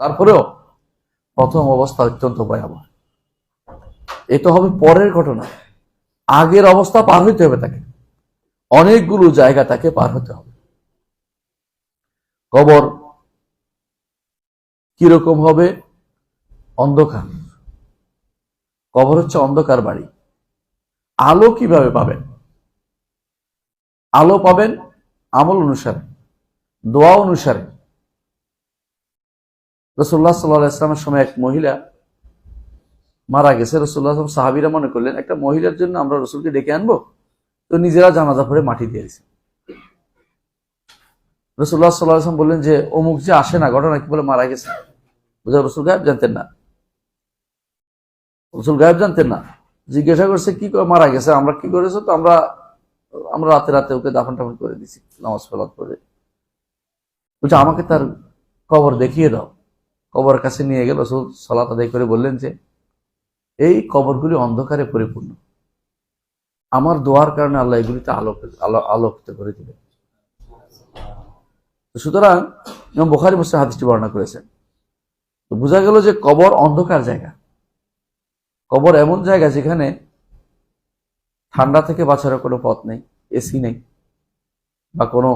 তারপরেও প্রথম অবস্থা অত্যন্ত ভয়াবহ। এ তো হবে পরের ঘটনা। আগের অবস্থা পার হইতে হবে তাকে। অনেকগুলো জায়গা তাকে পার হতে হবে। কবর কীরকম হবে? অন্ধকার। কবর হচ্ছে অন্ধকার বাড়ি। আলো কীভাবে পাবেন? আলো পাবেন আমল অনুসারে, দোয়া অনুসারে। রসুল্লাহ সাল্লাহ ইসলামের সময় এক মহিলা মারা গেছে। রসুল্লাহ সাহাবিরা মনে করলেন, একটা মহিলার জন্য আমরা রসুলকে ডেকে আনব? তো নিজেরা জানাজা পড়ে মাটি দিয়ে দিছে রসুল্লাহ সাল্লাহ আসলাম বললেন যে, অমুক যে আসে না, ঘটনা কি বলে মারা গেছে? বুঝা রসুল গায়েব জানতেন না। রসুল গায়েব জানতেন না। জিজ্ঞাসা করছে, কি করে মারা গেছে? আমরা কি করেছ? তো আমরা আমরা রাতে রাতে ওকে দাফন টাফন করে দিছি নামাজ ফেলাত করে বলছে, আমাকে তার কবর দেখিয়ে দাও। কবর কাছে নিয়ে গেল রসুল সালাত আদায় করে বললেন যে এই কবরগুলি অন্ধকারে পরিপূর্ণ। আমার দোয়ার কারণে আল্লাহ এগুলিতে আলোক আলো আলোকিত করে তো সুতরাং বোখারি মুসলিম হাদিসটি বর্ণনা করেছেন। তো বোঝা গেল যে কবর অন্ধকার জায়গা। কবর এমন জায়গা যেখানে ঠান্ডা থেকে বাঁচারও কোনো পথ নেই এসি নেই বা কোনো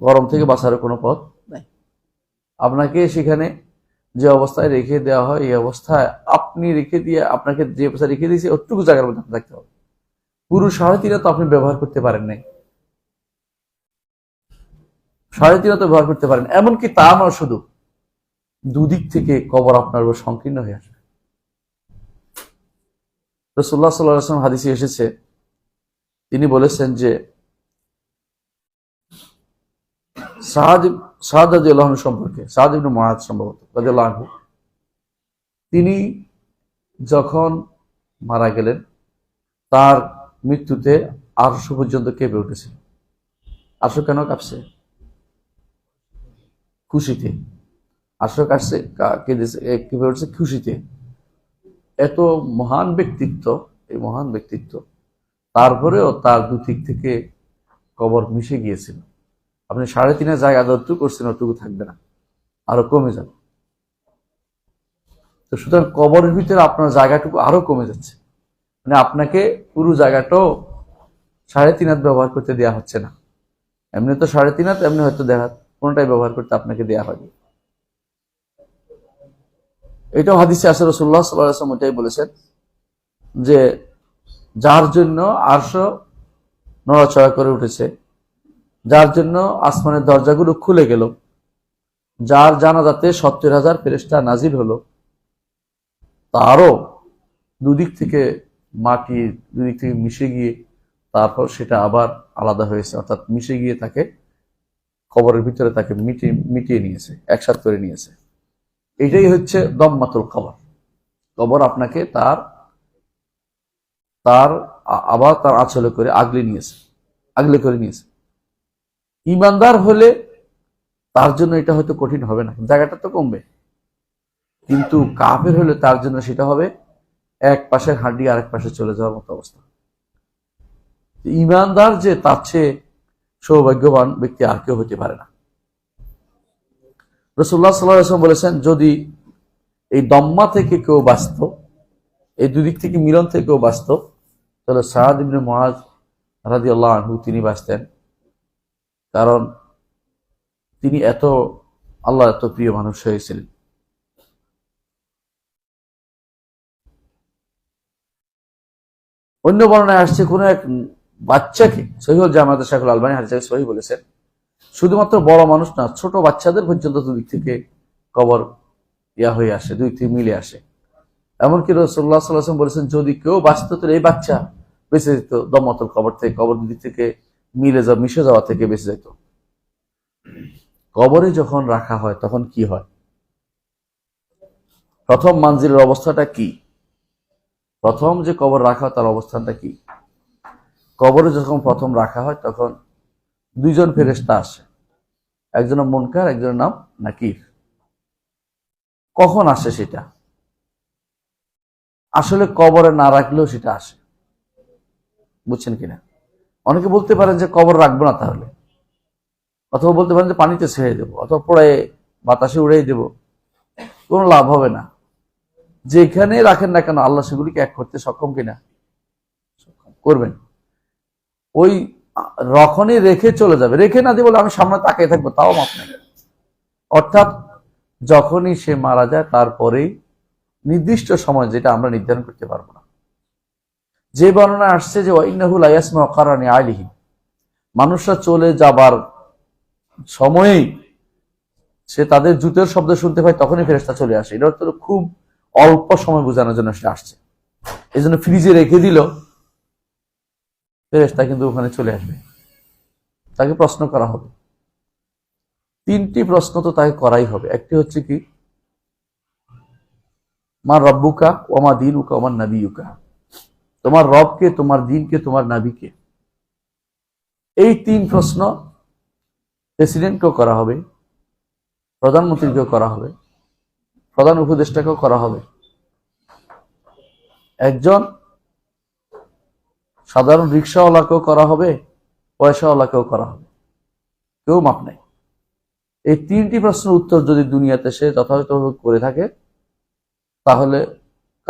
গরম থেকে বাঁচারও কোনো পথ নেই। আপনাকে সেখানে যে অবস্থায় রেখে দেওয়া হয়, এই অবস্থায় আপনি রেখে দিয়ে আপনাকে যে অবস্থায় রেখে দিয়েছে, ওটুকু জায়গার মধ্যে থাকতে হবে। পুরো সাড়ে তিনে তো আপনি ব্যবহার করতে পারেন নাই। সাড়ে তিনে তো ব্যবহার করতে পারেন এমনকি তা নয় শুধু, দুদিক থেকে কবর আপনার উপর সংকীর্ণ হয়ে আসবে। রসুল্লাহ সাল্লাম হাদিসে এসেছে, তিনি বলেছেন যে সাহাদ রাজিউল্লাহ সম্পর্কে ইবনে মহাদ সম্ভবত রাজিউল্লাহ তিনি যখন মারা গেলেন, তার মৃত্যুতে আটশো পর্যন্ত কেঁপে উঠেছিল। আটশো কেন কাঁপছে? খুশিতে। আটশো কাটছে কা- কেঁদেছে কেঁপে উঠছে খুশিতে। এত মহান ব্যক্তিত্ব, এই মহান ব্যক্তিত্ব, তারপরেও তার দুদিক থেকে কবর মিশে গিয়েছিল। আপনি সাড়ে তিনের জায়গা যতটুকু করছেন, ওটুকু থাকবে না। আরও কমে যাবে। তো সুতরাং কবরের ভিতরে আপনার জায়গাটুকু আরও কমে যাচ্ছে। মানে আপনাকে পুরো জায়গাটাও সাড়ে তিন হাত ব্যবহার করতে দেওয়া হচ্ছে না। এমনি তো সাড়ে তিন হাত, এমনি হয়তো দেখা কোনটাই ব্যবহার করতে আপনাকে দেওয়া হয়নি। এটাও হাদিসে আসে রসুল্লাহ সাল্লাম ওইটাই বলেছেন যে, যার জন্য আরশো নড়াচড়া করে উঠেছে যার জন্য আসমানের দরজাগুলো খুলে গেল। যার জানাজাতে সত্তর হাজার ফেরেস্তা নাজির হলো। তারও দুদিক থেকে মাটি দুদিক থেকে মিশে গিয়ে তারপর সেটা আবার আলাদা হয়েছে। অর্থাৎ মিশে গিয়ে তাকে কবরের ভিতরে তাকে মিটিয়ে মিটিয়ে নিয়েছে, একসাথ করে নিয়েছে। এটাই হচ্ছে দমমাতুল কবর। কবর আপনাকে তার তার আবার তার আচলে করে আগলে নিয়েছে, আগলে করে নিয়েছে। ইমানদার হলে তার জন্য এটা হয়তো কঠিন হবে না, জায়গাটা তো কমবে। কিন্তু কাফের হলে তার জন্য সেটা হবে এক পাশের হাড্ডি আরেক পাশে চলে যাওয়ার মতো অবস্থা। ইমানদার যে, তার চেয়ে সৌভাগ্যবান ব্যক্তি আর কেউ হতে পারে না। রসুল্লাহ সাল্লাম বলেছেন, যদি এই দম্মা থেকে কেউ বাঁচত, এই দুদিক থেকে মিলন থেকে কেউ বাঁচত, তাহলে সাহাদ মহাজ রাজি আল্লাহ তিনি বাঁচতেন। কারণ তিনি এত, আল্লাহ এত প্রিয় মানুষ হয়েছিলেন। অন্য বর্ণায় আসছে কোনো এক বাচ্চাকে, সহিহ জামাত শাহুল আলবানী হাদিস সহি বলেছেন, শুধুমাত্র বড় মানুষ না, ছোট বাচ্চাদের পর্যন্ত দুদিক থেকে কবর ইয়া হয়ে আসে, দুই থেকে মিলে আসে। এমনকি রসল্লাহ বলেছেন, যদি কেউ বাঁচত এই বাচ্চা বেঁচে যেত দমতল কবর থেকে, কবর দুদিক থেকে মিলে যাওয়া, মিশে যাওয়া থেকে বেঁচে যেত কবরে যখন রাখা হয়, তখন কি হয়? প্রথম মানজিলের অবস্থাটা কি? প্রথম যে কবর রাখা হয়, তার অবস্থানটা কি? কবরে যখন প্রথম রাখা হয়, তখন দুইজন ফেরেস্তা আসে। একজনের মনকার, একজনের নাম নাকির। কখন আসে সেটা? আসলে কবরে না রাখলেও সেটা আসে। বুঝছেন কিনা? অনেকে বলতে পারেন যে কবর রাখব না তাহলে। অথবা বলতে পারেন যে পানিতে ছেড়ে দেবো, অথবা পড়ে বাতাসে উড়াই দেবো। কোনো লাভ হবে না। যেখানে রাখেন না কেন আল্লাহ সেগুলিকে এক করতে সক্ষম কিনা? করবেন। ওই রখনই রেখে চলে যাবে। রেখে না দিয়ে বলে, আমি সামনে তাকিয়ে থাকব, তাও মাপ নেই। অর্থাৎ যখনই সে মারা যায়, তারপরেই নির্দিষ্ট সময় যেটা আমরা নির্ধারণ করতে পারব না। যে বর্ণনা আসছে যে ওয়াইনাহুল আয়াসমা কারণে আলিহীন মানুষরা চলে যাবার সময়েই সে তাদের জুতের শব্দ শুনতে পায়, তখনই ফেরেস্তা চলে আসে। এটা তো খুব অল্প সময় বোঝানোর জন্য সে আসছে। এই জন্য ফ্রিজে রেখে দিল ফেরেস্তা কিন্তু ওখানে চলে আসবে। তাকে প্রশ্ন করা হবে। তিনটি প্রশ্ন তো তাকে করাই হবে। একটি হচ্ছে কি, মা রব্বুকা ও ওমা দিন উকা ওমার নাবিউকা তোমার রবকে, তোমার দিনকে, তোমার নাবিকে। এই তিন প্রশ্ন প্রেসিডেন্টকেও করা হবে, প্রধানমন্ত্রীকেও করা হবে, প্রধান উপদেষ্টাকেও করা হবে। একজন সাধারণ রিক্সাওয়ালাকেও করা হবে, পয়সাওয়ালাকেও করা হবে। কেউ মাপ নাই। এই তিনটি প্রশ্নের উত্তর যদি দুনিয়াতে সে যথাযথভাবে করে থাকে, তাহলে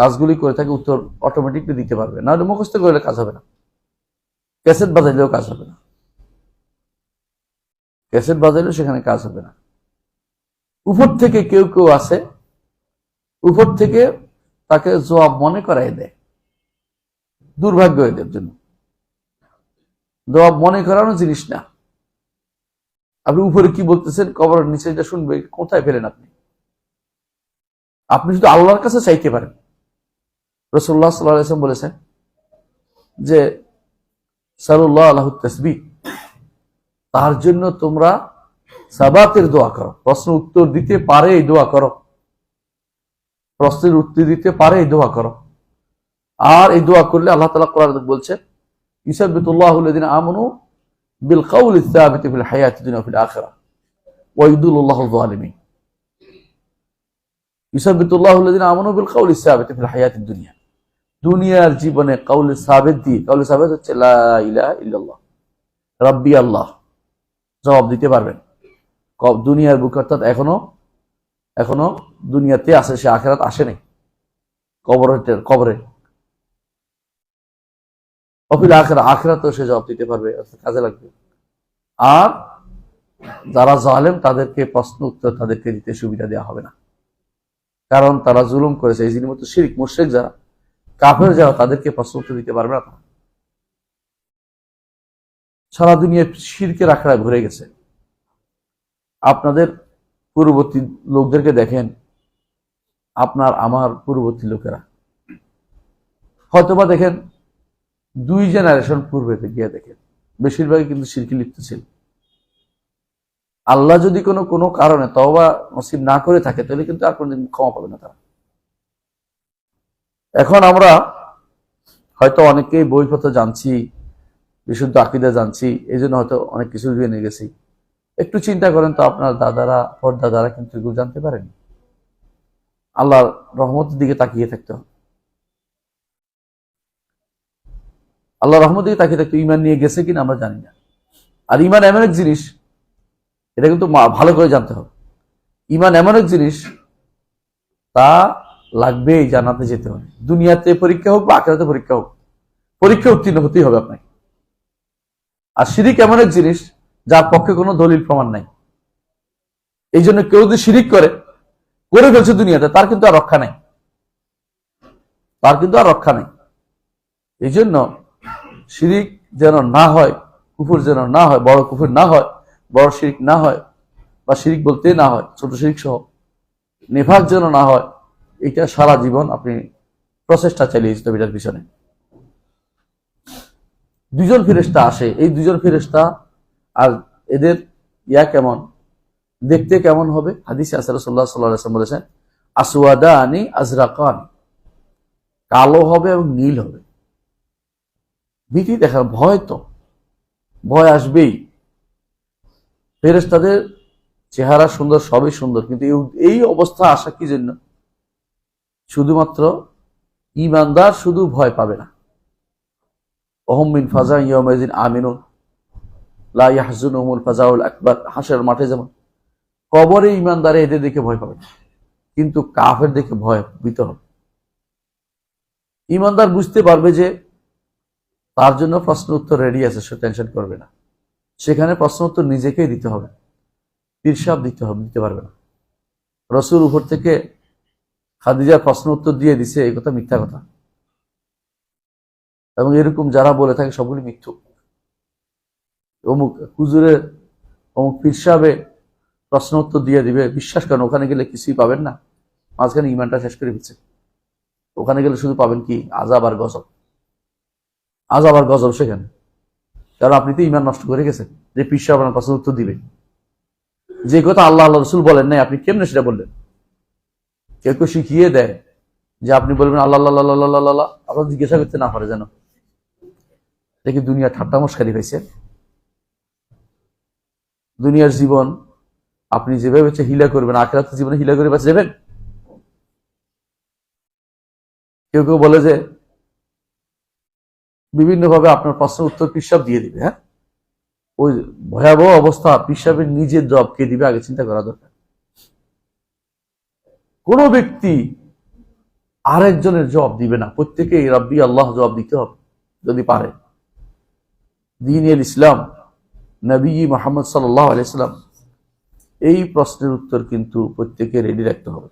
কাজগুলি করে থাকে, উত্তর অটোমেটিকলি দিতে পারবে না। হলে মুখস্থ করলে কাজ হবে না। ক্যাসেট বাজাইলেও কাজ হবে না। ক্যাসেট বাজাইলেও সেখানে কাজ হবে না। উপর থেকে কেউ কেউ আছে উপর থেকে তাকে জবাব মনে করাই দেয়। দুর্ভাগ্য এদের জন্য। জবাব মনে করানো জিনিস না। আপনি উপরে কি বলতেছেন, কবরের নিচে এটা শুনবে, কোথায় পেলেন আপনি? আপনি শুধু আল্লাহর কাছে চাইতে পারেন। রসুল্লাহ সাল্লাম বলেছেন যে সারুল্লাহ আল্লাহ তসবি তার জন্য তোমরা সাবাতের দোয়া করো। প্রশ্ন উত্তর দিতে পারে এই দোয়া করো। প্রশ্নের উত্তর দিতে পারে এই দোয়া করো। আর এই দোয়া করলে আল্লাহ তালা কোরআন বলছে ইসাবিতুল্লাহ আমনু বিল কাউল ইসলামিত ফিল হায়াত দুনিয়া ফিল আখিরা ওয়াইদুল্লাহ যালিমিন। ইসাবিতুল্লাহ আমনু বিল কাউল ইসলামিত ফিল হায়াত দুনিয়া। দুনিয়ার জীবনে কাউলে সাবেদ দিয়ে, কাউলে সাবেদ হচ্ছে রাব্বি আল্লাহ। জবাব দিতে পারবেন। দুনিয়ার বুকে অর্থাৎ এখনও এখনও দুনিয়াতে আছে, সে আখেরাত আসে নাই। কবর কবরে। অফিল আখেরা আখেরাতেও সে জবাব দিতে পারবে কাজে লাগবে। আর যারা জালেম, তাদেরকে প্রশ্ন উত্তর তাদেরকে দিতে সুবিধা দেওয়া হবে না। কারণ তারা জুলুম করেছে, এই জিনিস মতো শিরিক, মুশ্রেক যারা কাফের যারা, তাদেরকে প্রশ্ন উত্তর দিতে পারবে না সারা দুনিয়া শিরকের আখড়ায় ভরে গেছে। আপনাদের পূর্ববর্তী লোকদেরকে দেখেন, আপনার, আমার পূর্ববর্তী লোকেরা। হয়তোবা দেখেন, দুই জেনারেশন পূর্বে গিয়ে দেখেন, বেশিরভাগই কিন্তু শিরকি লিপ্ত ছিল। আল্লাহ যদি কোনো কোনো কারণে তওবা নসিব না করে থাকে, তাহলে কিন্তু আর কোনোদিন ক্ষমা পাবে না তারা। এখন আমরা হয়তো অনেকেই বইপত্র জানছি, বিশুদ্ধ আকিদা জানছি এই জন্য হয়তো অনেক কিছু জেনে গেছি। একটু চিন্তা করেন তো আপনার দাদারা, পরদাদারা কিন্তু এগুলো জানতে পারেন। আল্লাহর রহমতের দিকে তাকিয়ে থাকতে হবে। আল্লাহ রহমতের দিকে তাকিয়ে থাকতে ইমান নিয়ে গেছে কিনা আমরা জানি না। আর ইমান এমন এক জিনিস, এটা কিন্তু ভালো করে জানতে হবে। ইমান এমন এক জিনিস, তা লাগবেই জানাতে যেতে হবে। দুনিয়াতে পরীক্ষা হোক বা আখেরাতে পরীক্ষা হোক, পরীক্ষা উত্তীর্ণ হতেই হবে আপনাকে। আর শিরিক এমন এক জিনিস, যার পক্ষে কোনো দলিল প্রমাণ নাই। এই জন্য কেউ যদি শিরিক করে করে ফেলছে দুনিয়াতে, তার কিন্তু আর রক্ষা নাই। তার কিন্তু আর রক্ষা নাই। এই জন্য শিরিক যেন না হয়, কুফুর যেন না হয়, বড় কুফুর না হয়, বড় শিরিক না হয়, বা শিরিক বলতে না হয়, ছোট শিরিক সহ নেফাক যেন না হয় এটা সারা জীবন আপনি প্রচেষ্টা চালিয়ে যেতে এটার পিছনে। দুজন ফেরেস্তা আসে। এই দুজন ফেরেস্তা আর এদের ইয়া কেমন? দেখতে কেমন হবে? হাদিসে আসারসল্লাহ সাল্লাহ বলেছেন আসওয়াদা আনি আজরাকান। কালো হবে এবং নীল হবে। ভীতি দেখার ভয় তো। ভয় আসবেই। ফেরেস্তাদের চেহারা সুন্দর, সবই সুন্দর। কিন্তু এই অবস্থা আসা কি জন্য? শুধুমাত্র ইমানদার শুধু ভয় পাবে না। অহমিন ফাজা ইয়ামাইদিন আমিনুন, লা ইয়াহজুনুহুমুল ফাজাউল আকবার হাসের মাঠে যেমন। কবরে ইমানদারে এদের দেখে ভয় পাবে কিন্তু কাফের দেখে ভয় ভীত হবে। ইমানদার বুঝতে পারবে যে তার জন্য প্রশ্ন উত্তর রেডি আছে, সে টেনশন করবে না। সেখানে প্রশ্ন উত্তর নিজেকেই দিতে হবে, পীরসাব দিতে হবে, দিতে পারবে না। রসুল উপর থেকে খাদিজার প্রশ্ন উত্তর দিয়ে দিছে, এই কথা মিথ্যা কথা। এবং এরকম যারা বলে থাকে, সবগুলি মিথ্যুক। অমুক হুজুরের, অমুক পীর প্রশ্ন উত্তর দিয়ে দিবে, বিশ্বাস করেন, ওখানে গেলে কিছুই পাবেন না। মাঝখানে ইমানটা শেষ করে দিচ্ছে ওখানে গেলে শুধু পাবেন কি? আজাব আর গজব। আজাব আর গজব সেখানে। কারণ আপনি তো ইমান নষ্ট করে গেছেন। যে পীর আপনার প্রশ্ন উত্তর দিবে। যে কথা আল্লাহ আল্লাহ রসুল বলেন নাই, আপনি কেমনে সেটা বললেন? কেউ কেউ শিখিয়ে দেয় যে আপনি বলবেন আল্লাহ আল্লাহ আল্লাহ আল্লাহ জিজ্ঞাসা করতে না পারে যেন। দেখি দুনিয়া ঠাট্টা মস্কারি হয়েছে দুনিয়ার জীবন আপনি যেভাবে হচ্ছে হিলা করবেন আখেরাত জীবনে হিলা করে বাঁচে যাবেন? কেউ কেউ বলে যে বিভিন্ন ভাবে আপনার প্রশ্ন উত্তর পিসাব দিয়ে দিবে হ্যাঁ? ওই ভয়াবহ অবস্থা পিসাবের নিজের জব কে দিবে, আগে চিন্তা করা দরকার। কোন ব্যক্তি আরেকজনের জবাব দিবে না। প্রত্যেকে রব্বি আল্লাহ জবাব দিতে হবে, যদি পারে। দিন এল ইসলাম, নবী মোহাম্মদ সাল্লাহ আলাইসাল্লাম এই প্রশ্নের উত্তর কিন্তু প্রত্যেকে রেডি রাখতে হবে।